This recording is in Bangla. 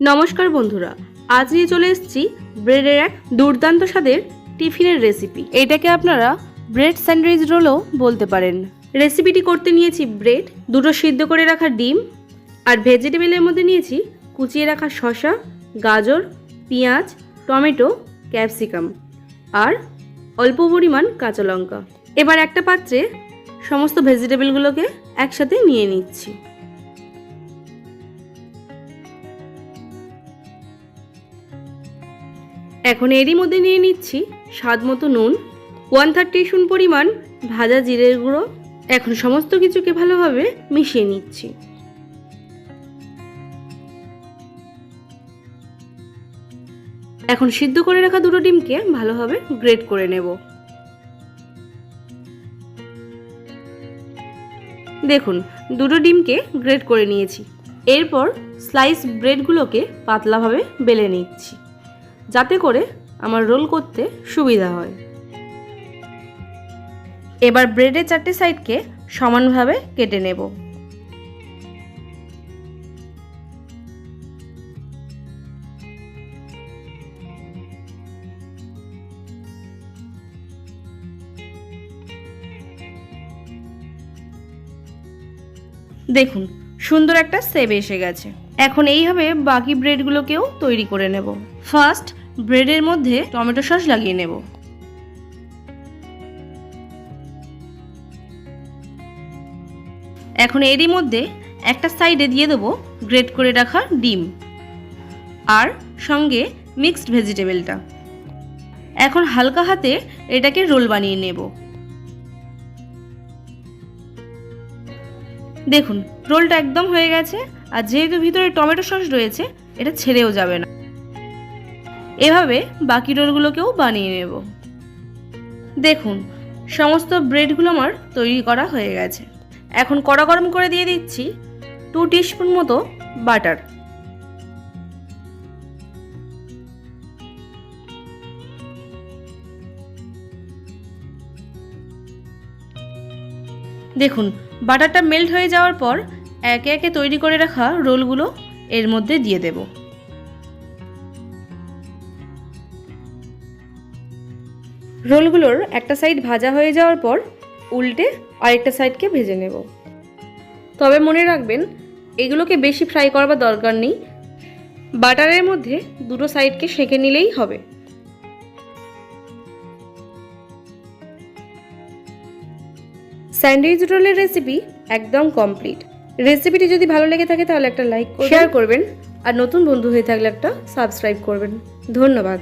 নমস্কার বন্ধুরা, আজ নিয়ে চলে এসেছি ব্রেডের এক দুর্দান্ত স্বাদের টিফিনের রেসিপি এটাকে আপনারা ব্রেড স্যান্ডউইচ রোলও বলতে পারেন। রেসিপিটি করতে নিয়েছি ব্রেড, দুটো সিদ্ধ করে রাখা ডিম, আর ভেজিটেবলের মধ্যে নিয়েছি কুচিয়ে রাখা শসা, গাজর, পেঁয়াজ, টমেটো, ক্যাপসিকাম, আর অল্প পরিমাণ কাঁচা লঙ্কা। এবার একটা পাত্রে সমস্ত ভেজিটেবলগুলোকে একসাথে নিয়ে নিচ্ছি। এখন এরই মধ্যে নিয়ে নিচ্ছি স্বাদ মতো নুন ওয়ান থার্ড টিস্পুন পরিমাণ ভাজা জিরের গুঁড়ো। এখন সমস্ত কিছুকে ভালোভাবে মিশিয়ে নিচ্ছি। এখন সিদ্ধ করে রাখা দুটো ডিমকে ভালোভাবে গ্রেট করে নেব। দেখুন, দুটো ডিমকে গ্রেট করে নিয়েছি। এরপর স্লাইস ব্রেডগুলোকে পাতলাভাবে বেলে নিচ্ছি। যাতে করে আমার রোল করতে সুবিধা হয়। এবার ব্রেডের চারটে সাইডকে সমানভাবে কেটে নেব। দেখুন, সুন্দর একটা সেব এসে গেছে। এখন এইভাবে বাকি ব্রেডগুলোকেও তৈরি করে নেব। ফার্স্ট ব্রেডের মধ্যে টমেটো সস লাগিয়ে নেব। এখন এরই মধ্যে একটা সাইডে দিয়ে দেবো গ্রেট করে রাখা ডিম আর সঙ্গে মিক্সড ভেজিটেবলটা। এখন হালকা হাতে এটাকে রোল বানিয়ে নেব। দেখুন, রোলটা একদম হয়ে গেছে। আর যেহেতু ভিতরে টমেটো সস রয়েছে, এটা ছেড়েও যাবে না। এভাবে বাকি রোলগুলোকেও বানিয়ে নেব। দেখুন, সমস্ত ব্রেডগুলো আমার তৈরি করা হয়ে গেছে। এখন কড়া গরম করে দিয়ে দিচ্ছি টু টিস্পুন মতো বাটার। দেখুন, বাটারটা মেল্ট হয়ে যাওয়ার পর একে একে তৈরি করে রাখা রোলগুলো এর মধ্যে দিয়ে দেব। রোলগুলোর একটা সাইড ভাজা হয়ে যাওয়ার পর উল্টে আরেকটা সাইডকে ভেজে নেব। তবে মনে রাখবেন, এগুলোকে বেশি ফ্রাই করবার দরকার নেই। বাটারের মধ্যে দুটো সাইডকে সেঁকে নিলেই হবে। স্যান্ডউইচ রোলের রেসিপি একদম কমপ্লিট। রেসিপিটি যদি ভালো লেগে থাকে তাহলে একটা লাইক শেয়ার করবেন। আর নতুন বন্ধু হয়ে থাকলে একটা সাবস্ক্রাইব করবেন। ধন্যবাদ।